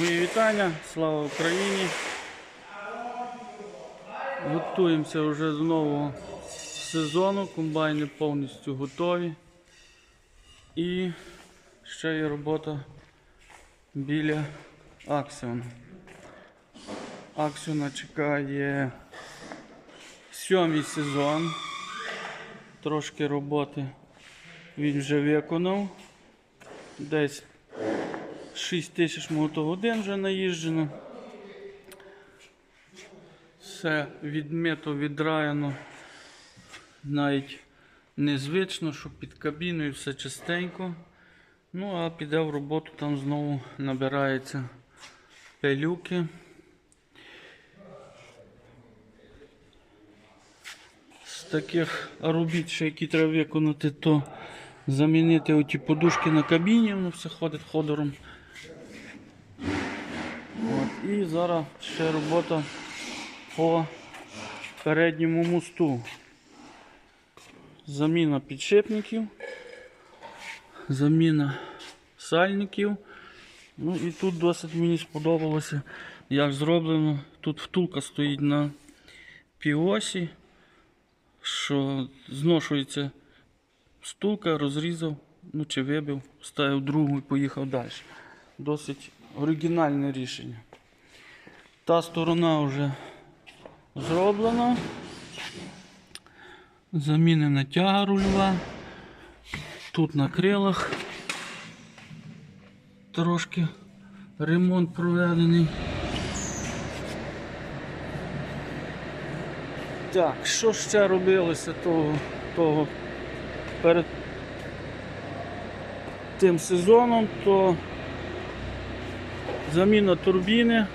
вітання, слава Україні. Готуємося вже до нового сезону. Комбайни повністю готові. І ще є робота біля Аксіона. Аксіона чекає сьомий сезон. Трошки роботи він вже виконав. Десь 6 тисяч мотогодин вже наїжджено. Все відмито, відраяно. Навіть незвично, що під кабіною все чистенько. Ну, а піде в роботу, там знову набирається пилюки. З таких робіт, ще які треба виконати, то замінити оті подушки на кабіні, воно все ходить ходором. От. І зараз ще робота по передньому мосту. Заміна підшипників, заміна сальників. Ну і тут досить мені сподобалося, як зроблено. Тут втулка стоїть на півосі, що зношується стулка, розрізав, ну чи вибив, ставив другу і поїхав далі. Досить оригінальне рішення. Та сторона вже зроблена. Замінена тяга рульова. Тут на крилах трошки ремонт проведений. Так, що ще робилося того, того перед тим сезоном, то заміна турбіни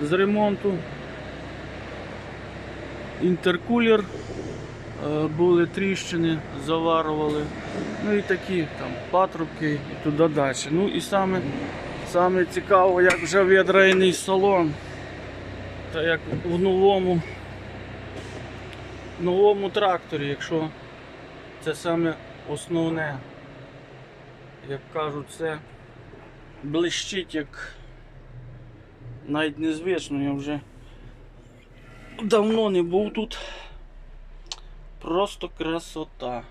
з ремонту, інтеркулер, е, були тріщини, заварували, ну і такі там патрубки і туди далі. Ну і саме, саме цікаво, як вже відрайний салон, та як в новому, новому тракторі, якщо це саме основне, як кажуть, це блищить як навіть незвично, я вже давно не був тут. Просто красота.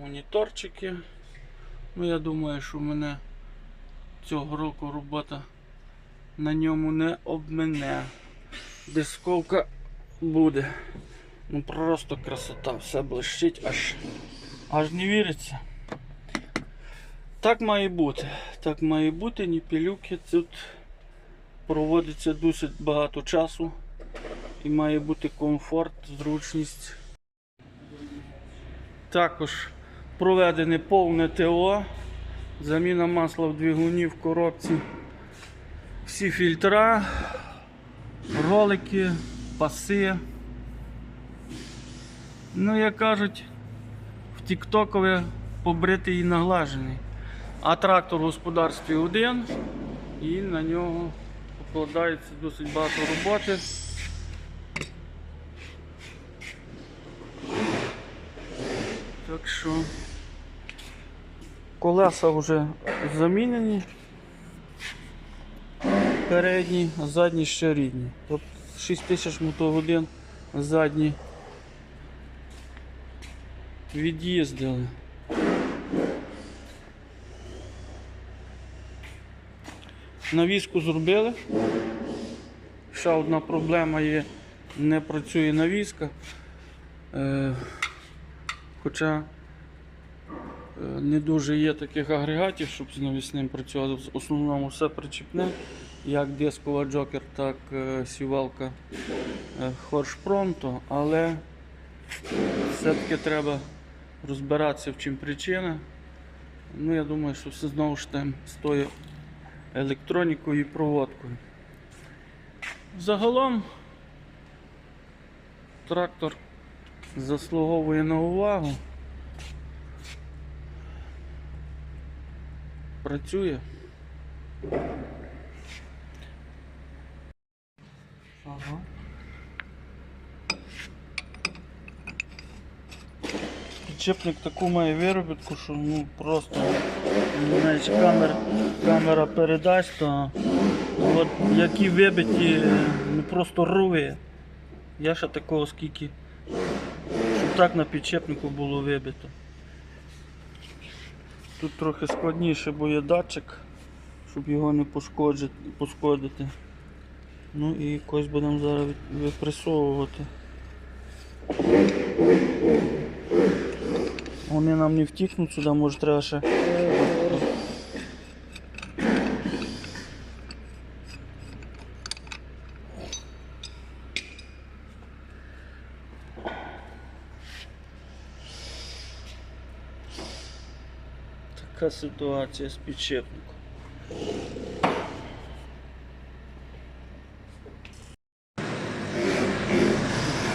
Моніторчики. Ну я думаю, що мене цього року робота на ньому не обмене. Дисковка буде. Ну просто красота, все блищить, аж, аж не віриться. Так має бути. Так має бути, ні пилюки. Тут проводиться досить багато часу і має бути комфорт, зручність. Також проведене повне ТО, заміна масла в двигуні в коробці. Всі фільтра, ролики, паси. Ну, як кажуть, в тіктокові побритий і наглажений. А трактор в господарстві один і на нього покладається досить багато роботи. Так що колеса вже замінені. Передні, а задні ще рідні. Тобто 6000 мотогодин задні від'їздили. Навіску зробили. Ще одна проблема є, не працює навіска. Е, хоча е, не дуже є таких агрегатів, щоб з навісним працювати. В основному все причіпне, як дискова джокер, так е, сівалка е, але все-таки треба розбиратися в чим причина. Ну, я думаю, що все знову ж там тою електронікою і проводкою. Загалом трактор заслуговує на увагу. Працює. Ага. Підчепник таку має виробітку, що ну просто навіть камера, камера передасть, то От які вибиті, ну просто рови. Я ще такого скільки, щоб так на підчепнику було вибито. Тут трохи складніше, бо є датчик, щоб його не пошкодити. Ну і якось будемо зараз випресовувати. Вони нам не втікнуть сюди, може треба ще. Така ситуація з підшипником.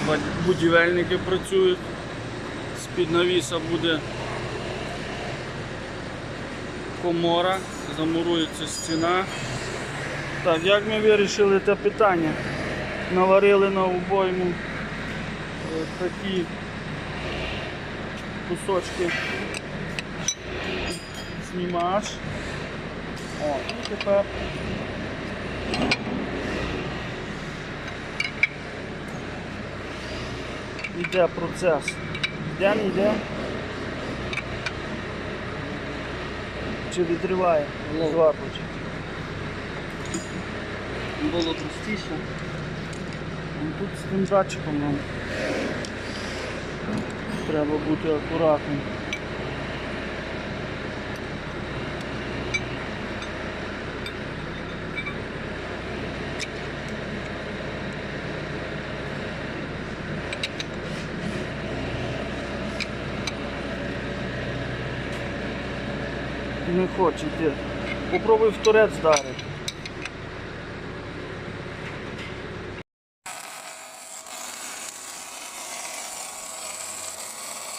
Бад- Будівельники працюють. З-під навіса буде комора, замурується стіна. Так, як ми вирішили те питання? Наварили на обойму е, такі кусочки знімач. О, і тепер йде процес. Йде, не йде? Чи відриває Ловить. зварпочі? Було простіше. Ну, Тут з тим датчиком нам треба бути акуратним. Не хоче йти. Попробуй в торець вдарити.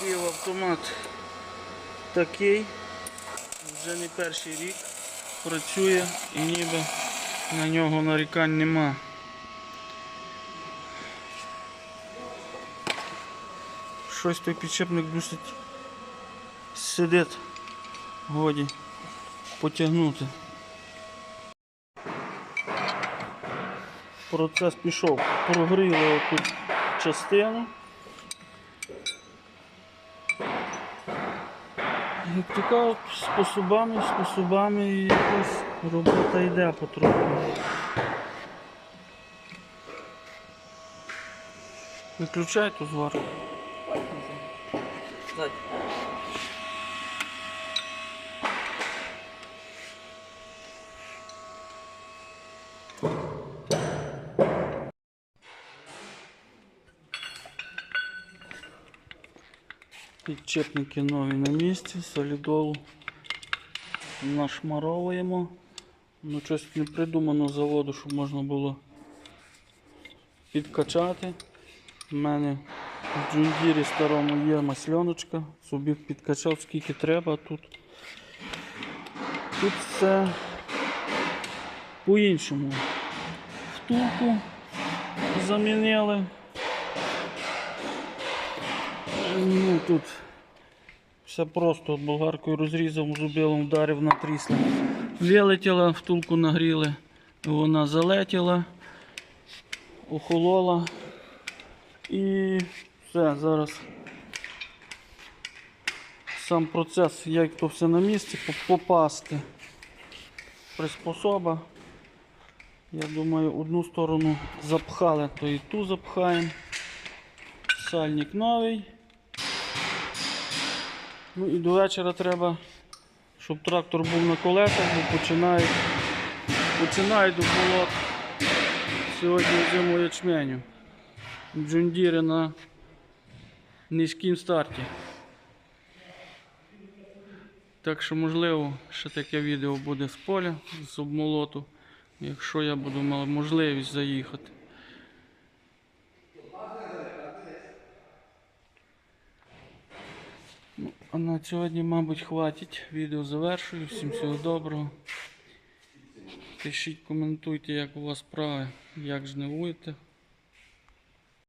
Півавтомат такий, вже не перший рік працює і ніби на нього нарікань нема. Щось той підшипник досить сидить, годі потягнути. Процес пішов. Прогріли тут частину. Як то кажуть, способами, способами якось робота йде потроху. Виключай ту зварку. Ззаді. Нові на місці, солідолу нашмаровуємо. Ну, щось не придумано заводу, щоб можна було підкачати. У мене в джундірі старому є масльоночка, собі підкачав скільки треба. Тут, тут все по-іншому. Втулку замінили. Ну, тут все просто болгаркою розрізав, зубилом вдарив на трісло. Вилетіла, втулку нагріли, вона залетіла, охолола і все, зараз сам процес, як то все на місці, попасти. Приспособа. Я думаю, одну сторону запхали, то і ту запхаємо. Сальник новий. Ну і до вечора треба, щоб трактор був на колесах, бо починають, починають до болот сьогодні зиму ячменю. Джундіри на низькім старті. Так що, можливо, ще таке відео буде з поля, з обмолоту, якщо я буду мав можливість заїхати. Ну, а на сьогодні, мабуть, хватить. Відео завершую. Всім всього доброго. Пишіть, коментуйте, як у вас справи, як жнивуєте.